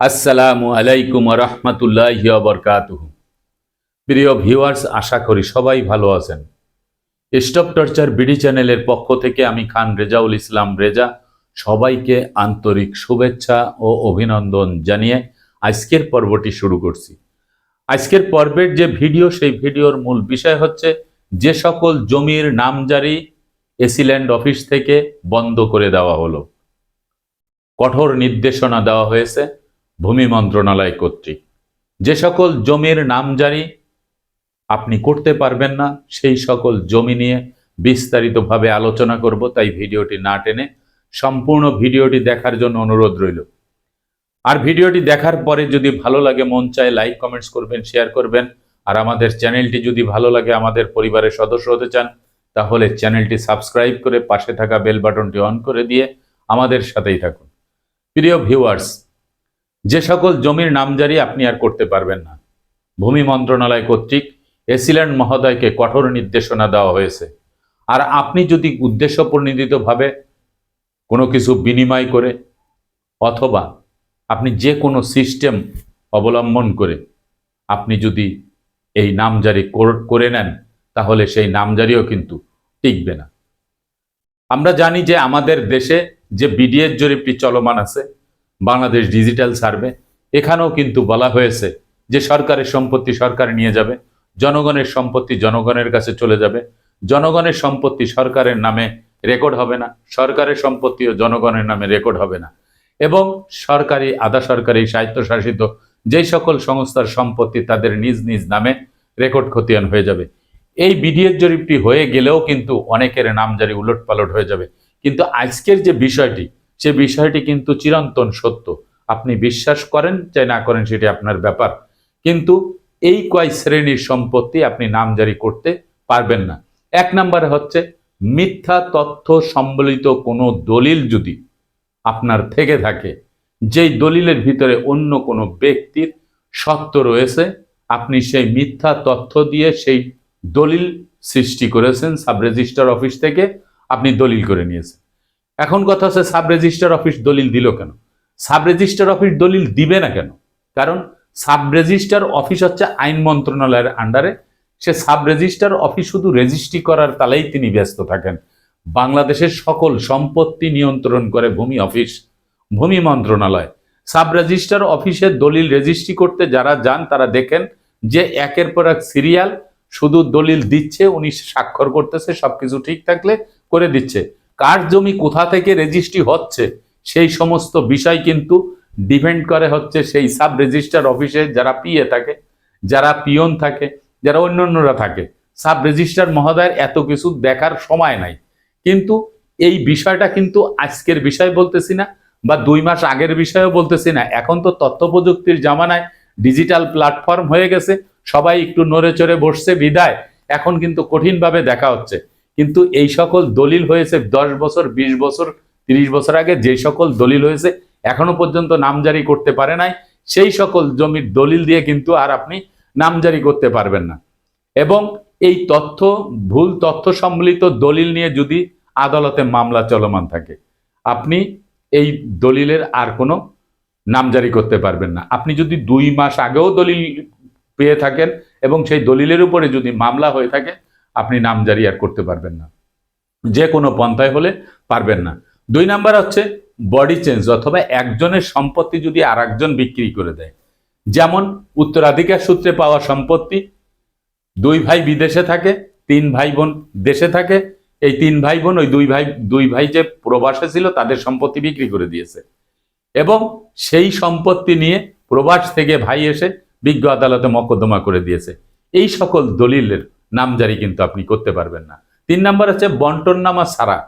আসসালামু আলাইকুম রহমতুল্লাহ বরকাতুহ। প্রিয় ভিউয়ার্স, আশা করি সবাই ভালো আছেন। স্টপ টর্চার বিডি চ্যানেলের পক্ষ থেকে আমি খান রেজাউল ইসলাম রেজা সবাইকে আন্তরিক শুভেচ্ছা ও অভিনন্দন জানিয়ে আজকের পর্বটি শুরু করছি। আজকের পর্বের যে ভিডিও, সেই ভিডিওর মূল বিষয় হচ্ছে যে সকল জমির নামজারি এসিল্যান্ড অফিস থেকে বন্ধ করে দেওয়া হলো। কঠোর নির্দেশনা দেওয়া হয়েছে। ভূমি মন্ত্রণালয় কর্তৃক। যে সকল জমির নাম নামজারি আপনি করতে পারবেন না, সেই সকল জমি নিয়ে বিস্তারিতভাবে আলোচনা করব, তাই ভিডিওটি না টেনে সম্পূর্ণ ভিডিওটি দেখার জন্য অনুরোধ রইল। আর ভিডিওটি দেখার পরে যদি ভালো লাগে, মন চায়, লাইক, কমেন্টস করবেন, শেয়ার করবেন। আর আমাদের চ্যানেলটি যদি ভালো লাগে, আমাদের পরিবারের সদস্য হতে চান, তাহলে চ্যানেলটি সাবস্ক্রাইব করে পাশে থাকা বেল বাটনটি অন করে দিয়ে আমাদের সাথেই থাকুন। প্রিয় ভিউয়ার্স যে সকল জমির নামজারি আপনি আর করতে পারবেন না। ভূমি মন্ত্রণালয় কর্তৃক এসিল্যান্ড মহোদয়কে কঠোর নির্দেশনা দেওয়া হয়েছে। আর আপনি যদি উদ্দেশ্য উদ্দেশ্যপ্রণোদিতভাবে কোনো কিছু বিনিময় করে অথবা আপনি যে কোনো সিস্টেম অবলম্বন করে আপনি যদি এই নামজারি করে নেন, তাহলে সেই নামজারিও কিন্তু টিকবে না। আমরা জানি যে আমাদের দেশে যে বিডিএর জরিপটি চলমান আছে বাংলাদেশ ডিজিটাল সার্ভে। এখানেও কিন্তু বলা হয়েছে যে সরকারের সম্পত্তি সরকার নিয়ে যাবে, জনগণের সম্পত্তি জনগণের কাছে চলে যাবে। জনগণের সম্পত্তি সরকারের নামে রেকর্ড হবে না, সরকারের সম্পত্তিও জনগণের নামে রেকর্ড হবে না। এবং সরকারি, আধা সরকারি, স্বায়ত্তশাসিত যেই সকল সংস্থার সম্পত্তি তাদের নিজ নিজ নামে রেকর্ড খতিয়ান হয়ে যাবে। এই বিডিএর জরিপটি হয়ে গেলেও কিন্তু অনেকের নামজারি উলট পালট হয়ে যাবে। কিন্তু আজকের যে বিষয়টি সে বিষয়টি কিন্তু চিরন্তন সত্য। আপনি বিশ্বাস করেন চাই না করেন সেটি আপনার ব্যাপার। কিন্তু এই কয় শ্রেণির সম্পত্তি আপনি নামজারি করতে পারবেন না। এক নম্বরে হচ্ছে, মিথ্যা তথ্য সম্বলিত কোনো দলিল যদি আপনার থেকে থাকে, যেই দলিলের ভিতরে অন্য কোনো ব্যক্তির সত্য রয়েছে, আপনি সেই মিথ্যা তথ্য দিয়ে সেই দলিল সৃষ্টি করেছেন সাব রেজিস্টার অফিস থেকে আপনি দলিল করে নিয়েছেন। এখন কথা হচ্ছে, সাব রেজিস্টার অফিস দলিল দিল কেন? সাব রেজিস্টার অফিস দলিল দিবে না কেন? কারণ সাব রেজিস্টার অফিস হচ্ছে আইন মন্ত্রণালয়ের আন্ডারে। সে সাব রেজিস্টার অফিস শুধু রেজিস্ট্রি করার তালেই তিনি ব্যস্ত থাকেন। বাংলাদেশের সকল সম্পত্তি নিয়ন্ত্রণ করে ভূমি অফিস, ভূমি মন্ত্রণালয়। সাব রেজিস্টার অফিসে দলিল রেজিস্ট্রি করতে যারা যান, তারা দেখেন যে একের পর এক সিরিয়াল, শুধু দলিল দিচ্ছে, উনি স্বাক্ষর করতেছে, সবকিছু ঠিক থাকলে করে দিচ্ছে। কার জমি কোথা থেকে রেজিস্ট্রি হচ্ছে, সেই সমস্ত বিষয় কিন্তু ডিপেন্ড করে হচ্ছে সেই সাব রেজিস্টার অফিসে যারা পিএ থাকে, যারা পিয়ন থাকে, যারা অন্য অন্যরা থাকে। সাব রেজিস্টার মহোদয়ের এত কিছু দেখার সময় নাই। কিন্তু এই বিষয়টা কিন্তু আজকের বিষয় বলতেছি না, বা দুই মাস আগের বিষয়েও বলতেছি না। এখন তো তথ্য প্রযুক্তির জামানায় ডিজিটাল প্ল্যাটফর্ম হয়ে গেছে, সবাই একটু নড়ে চড়ে বসছে, বিদায়। এখন কিন্তু কঠিনভাবে দেখা হচ্ছে। কিন্তু এই সকল দলিল হয়েছে দশ বছর, বিশ বছর, তিরিশ বছর আগে যে সকল দলিল হয়েছে এখনও পর্যন্ত নামজারি করতে পারে নাই। সেই সকল জমির দলিল দিয়ে কিন্তু আর আপনি নামজারি করতে পারবেন না। এবং এই তথ্য, ভুল তথ্য সম্বলিত দলিল নিয়ে যদি আদালতে মামলা চলমান থাকে, আপনি এই দলিলের আর কোনো নামজারি করতে পারবেন না। আপনি যদি দুই মাস আগেও দলিল পেয়ে থাকেন এবং সেই দলিলের উপরে যদি মামলা হয়ে থাকে আপনি নামজারি আর করতে পারবেন না। যে কোনো পন্থায় হলে পারবেন না। দুই নাম্বার হচ্ছে বডি চেঞ্জ অথবা একজনের সম্পত্তি যদি আর একজন বিক্রি করে দেয়। যেমন উত্তরাধিকার সূত্রে পাওয়া সম্পত্তি, দুই ভাই বিদেশে থাকে, তিন ভাই বোন দেশে থাকে, এই তিন ভাই বোন ওই দুই ভাই দুই ভাই যে প্রবাসে ছিল তাদের সম্পত্তি বিক্রি করে দিয়েছে। এবং সেই সম্পত্তি নিয়ে প্রবাস থেকে ভাই এসে বিজ্ঞ আদালতে মকদ্দমা করে দিয়েছে। এই সকল দলিলের নামজারি কিন্তু আপনি করতে পারবেন না। তিন নাম্বার হচ্ছে বন্টননামা ছাড়া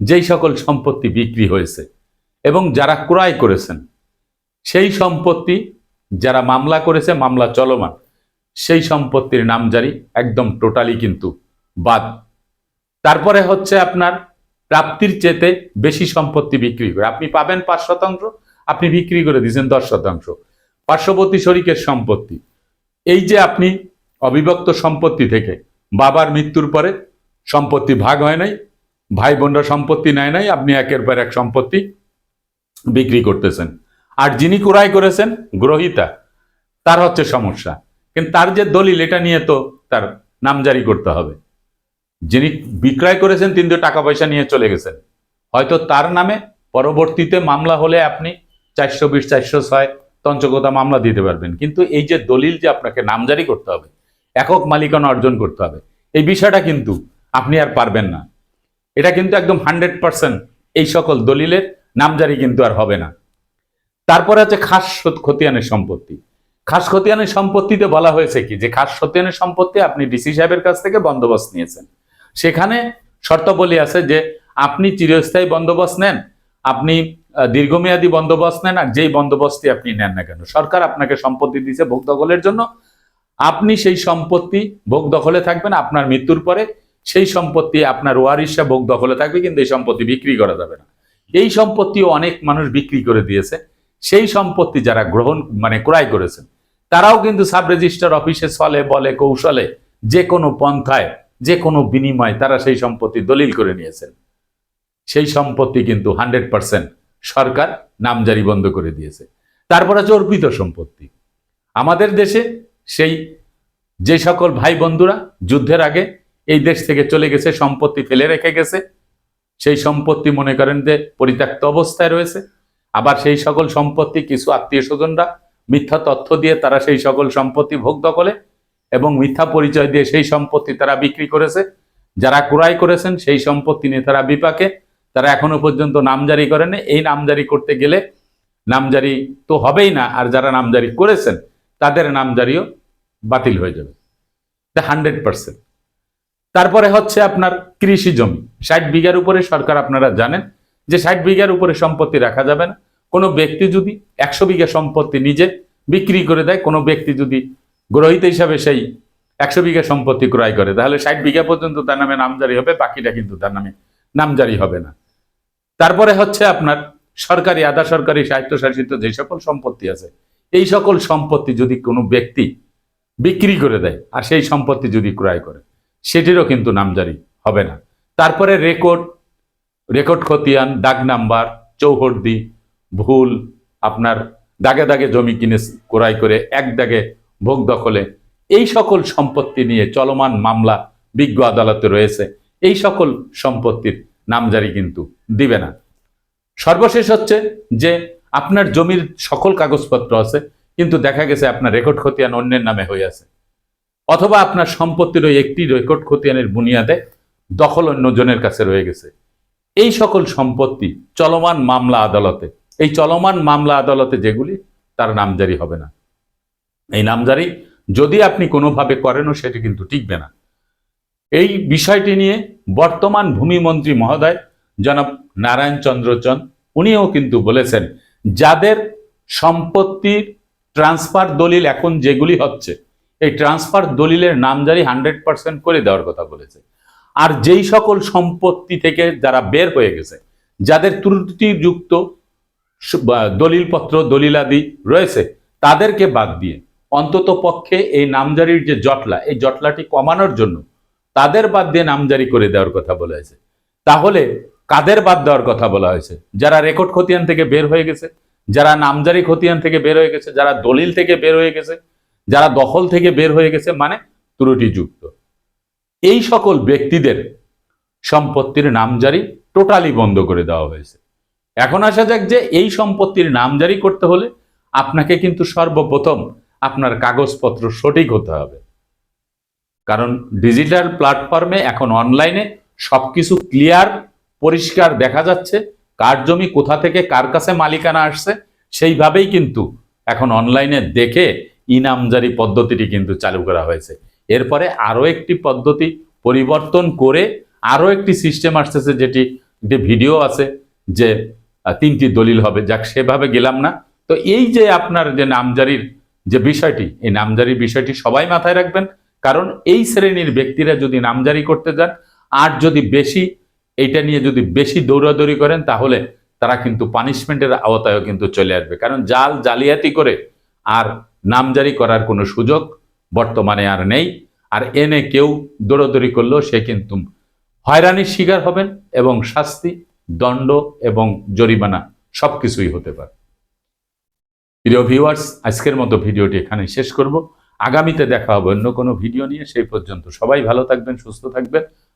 যেই সকল সম্পত্তি বিক্রি হয়েছে এবং যারা ক্রয় করেছেন, সেই সম্পত্তি যারা মামলা করেছে, মামলা চলমান, সেই সম্পত্তির নামজারি একদম টোটালি কিন্তু বাদ। তারপরে হচ্ছে আপনার প্রাপ্তির চেতে বেশি সম্পত্তি বিক্রি করে আপনি পাবেন পাঁচ শতাংশ, আপনি বিক্রি করে দিয়েছেন দশ শতাংশ। পার্শ্ববর্তী শরিকের সম্পত্তি। এই যে আপনি অবিভক্ত সম্পত্তি থেকে। বাবার মৃত্যুর পরে সম্পত্তি ভাগ হয় নাই ভাই বোনরা সম্পত্তি নেয় নাই, আপনি একের পর এক সম্পত্তি বিক্রি করতেছেন। আর যিনি ক্রয় করেছেন, গ্রহিতা, তার হচ্ছে সমস্যা। কিন্তু তার যে দলিল, এটা নিয়ে তো তার নামজারি করতে হবে। যিনি বিক্রয় করেছেন, তিনি তো টাকা পয়সা নিয়ে চলে গেছেন। হয়তো তার নামে পরবর্তীতে মামলা হলে আপনি চারশো বিশ, চারশো ছয় তঞ্চকতা মামলা দিতে পারবেন। কিন্তু এই যে দলিল যে আপনাকে নামজারি করতে হবে একক মালিকানা অর্জন করতে হবে। এই বিষয়টা কিন্তু আপনি আর পারবেন না। এটা কিন্তু একদম হান্ড্রেড পার্সেন্ট এই সকল দলিলের নামজারি কিন্তু আর হবে না। তারপরে হচ্ছে খাস খতিয়ানের সম্পত্তি। খাস খতিয়ানের সম্পত্তিতে বলা হয়েছে কি? যে খাস খতিয়ানের সম্পত্তি আপনি ডিসি সাহেবের কাছ থেকে বন্দোবস্ত নিয়েছেন। সেখানে শর্তাবলী আছে যে আপনি চিরস্থায়ী বন্দোবস্ত নেন, আপনি দীর্ঘমেয়াদী বন্দোবস্ত নেন, আর যেই বন্দোবস্তই আপনি নেন না কেন? সরকার আপনাকে সম্পত্তি দিয়েছে ভোগ দখলের জন্য আপনি সেই সম্পত্তি ভোগ দখলে থাকবেন, আপনার মৃত্যুর পরে সেই সম্পত্তি আপনার ওয়ারিশা ভোগ দখলে থাকবে, কিন্তু এই সম্পত্তি বিক্রি করা যাবে না। এই সম্পত্তিও অনেক মানুষ বিক্রি করে দিয়েছে। সেই সম্পত্তি যারা গ্রহণ মানে ক্রয় করেছেন, তারাও কিন্তু সাব রেজিস্টার অফিসে চলে, বলে কৌশলে যে কোনো পন্থায়, যে কোনো বিনিময়ে তারা সেই সম্পত্তি দলিল করে নিয়েছেন। সেই সম্পত্তি কিন্তু হান্ড্রেড পার্সেন্ট সরকার নামজারি বন্ধ করে দিয়েছে। তারপর আছে অর্পিত সম্পত্তি। আমাদের দেশে সেই যে সকল ভাই বন্ধুরা যুদ্ধের আগে এই দেশ থেকে চলে গেছে, সম্পত্তি ফেলে রেখে গেছে, সেই সম্পত্তি মনে করেন যে পরিত্যক্ত অবস্থায় রয়েছে। আবার সেই সকল সম্পত্তি কিছু আত্মীয় স্বজনরা মিথ্যা তথ্য দিয়ে তারা সেই সকল সম্পত্তি ভোগ দখলে এবং মিথ্যা পরিচয় দিয়ে সেই সম্পত্তি তারা বিক্রি করেছে। যারা ক্রয় করেছেন সেই সম্পত্তি নিয়ে তারা বিপাকে। তারা এখনও পর্যন্ত নামজারি করেন এই নামজারি করতে গেলে নামজারি তো হবেই না। আর যারা নামজারি করেছেন তাদের নামজারিও বাতিল হয়ে যাবে। হান্ড্রেড পার্সেন্ট তারপরে হচ্ছে আপনার কৃষি জমি। ষাট বিঘার উপরে সরকার আপনারা জানেন যে ষাট বিঘার উপরে সম্পত্তি রাখা যাবে না। কোনো ব্যক্তি যদি একশো বিঘা সম্পত্তি নিজে বিক্রি করে দেয়, কোনো ব্যক্তি যদি গ্রহিত হিসাবে সেই একশো বিঘা সম্পত্তি ক্রয় করে, তাহলে ষাট বিঘা পর্যন্ত তার নামে নামজারি হবে, বাকিটা কিন্তু তার নামে নামজারি হবে না। তারপরে হচ্ছে আপনার সরকারি, আধা সরকারি, স্বায়ত্তশাসিত যে সকল সম্পত্তি আছে এই সকল সম্পত্তি যদি কোনো ব্যক্তি বিক্রি করে দেয়, আর সেই সম্পত্তি যদি ক্রয় করে, সেটিরও কিন্তু নামজারি হবে না। তারপরে রেকর্ড রেকর্ড খতিয়ান দাগ নাম্বার চৌহদ্দি ভুল, আপনার দাগে দাগে জমি কিনে ক্রয় করে এক দাগে ভোগ দখলে, এই সকল সম্পত্তি নিয়ে চলমান মামলা বিজ্ঞ আদালতে রয়েছে। এই সকল সম্পত্তির নামজারি কিন্তু দিবে না। সর্বশেষ হচ্ছে যে আপনার জমির সকল কাগজপত্র আছে, কিন্তু দেখা গেছে আপনার রেকর্ড খতিয়ান অন্যের নামে হয়ে আছে। অথবা আপনার সম্পত্তির ওই একটি রেকর্ড খতিয়ানের বুনিয়াদে দখল অন্যজনের কাছে রয়ে গেছে। এই সকল সম্পত্তি চলমান মামলা আদালতে, এই চলমান মামলা আদালতে যেগুলি, তার নামজারি হবে না। এই নামজারি যদি আপনি কোনোভাবে করেনও, সেটি কিন্তু টিকবে না। এই বিষয়টি নিয়ে বর্তমান ভূমিমন্ত্রী মহোদয় জনাব নারায়ণ চন্দ্রচন উনিও কিন্তু বলেছেন যাদের সম্পত্তির ট্রান্সফার দলিল এখন যেগুলি হচ্ছে, এই ট্রান্সফার দলিলের নামজারি হান্ড্রেড পার্সেন্ট করে দেওয়ার কথা বলেছে। আর যেই সকল সম্পত্তি থেকে যারা বের হয়ে গেছে, যাদের ত্রুটিযুক্ত দলিলপত্র, দলিলাদি রয়েছে, তাদেরকে বাদ দিয়ে অন্তত পক্ষে এই নামজারির যে জটলা, এই জটলাটি কমানোর জন্য তাদের বাদ দিয়ে নামজারি করে দেওয়ার কথা বলেছে। তাহলে কাদের বাদ দেওয়ার কথা বলা হয়েছে? যারা রেকর্ড খতিয়ান থেকে বের হয়ে গেছে, যারা নামজারি খতিয়ান থেকে বের হয়ে গেছে, যারা দলিল থেকে বের হয়ে গেছে, যারা দখল থেকে বের হয়ে গেছে মানে ত্রুটিযুক্ত। এই সকল ব্যক্তিদের সম্পত্তির নামজারি টোটালি বন্ধ করে দেওয়া হয়েছে। এখন আসা যাক যে এই সম্পত্তির নামজারি করতে হলে আপনাকে কিন্তু সর্বপ্রথম আপনার কাগজপত্র সঠিক হতে হবে। কারণ ডিজিটাল প্ল্যাটফর্মে এখন অনলাইনে সবকিছু ক্লিয়ার পরিষ্কার দেখা যাচ্ছে, কার জমি কোথা থেকে কার কাছে মালিকানা আসছে, সেইভাবেই কিন্তু এখন অনলাইনে দেখে ইনামজারি পদ্ধতিটি কিন্তু চালু করা হয়েছে। এরপরে আরও একটি পদ্ধতি পরিবর্তন করে আরও একটি সিস্টেম আসতেছে, যেটি একটি ভিডিও আছে যে তিনটি দলিল হবে, যাক সেভাবে গেলাম না। তো এই যে আপনার যে নামজারির যে বিষয়টি, এই নামজারির বিষয়টি সবাই মাথায় রাখবেন, কারণ এই শ্রেণির ব্যক্তিরা যদি নামজারি করতে যান, আর যদি বেশি এইটা নিয়ে যদি বেশি দৌড়াদৌড়ি করেন, তাহলে তারা কিন্তু পানিশমেন্টের আওতায়ও কিন্তু চলে আসবে। কারণ জাল জালিয়াতি করে আর নামজারি করার কোনো সুযোগ বর্তমানে আর নেই। আর এনে কেউ দৌড়াদৌড়ি করলেও সে কিন্তু হয়রানির শিকার হবেন এবং শাস্তি, দণ্ড এবং জরিমানা সবকিছুই হতে পারে। প্রিয় ভিউয়ার্স আজকের মতো ভিডিওটি এখানে শেষ করব। আগামীতে দেখা হবে অন্য কোনো ভিডিও নিয়ে। সেই পর্যন্ত সবাই ভালো থাকবেন, সুস্থ থাকবেন।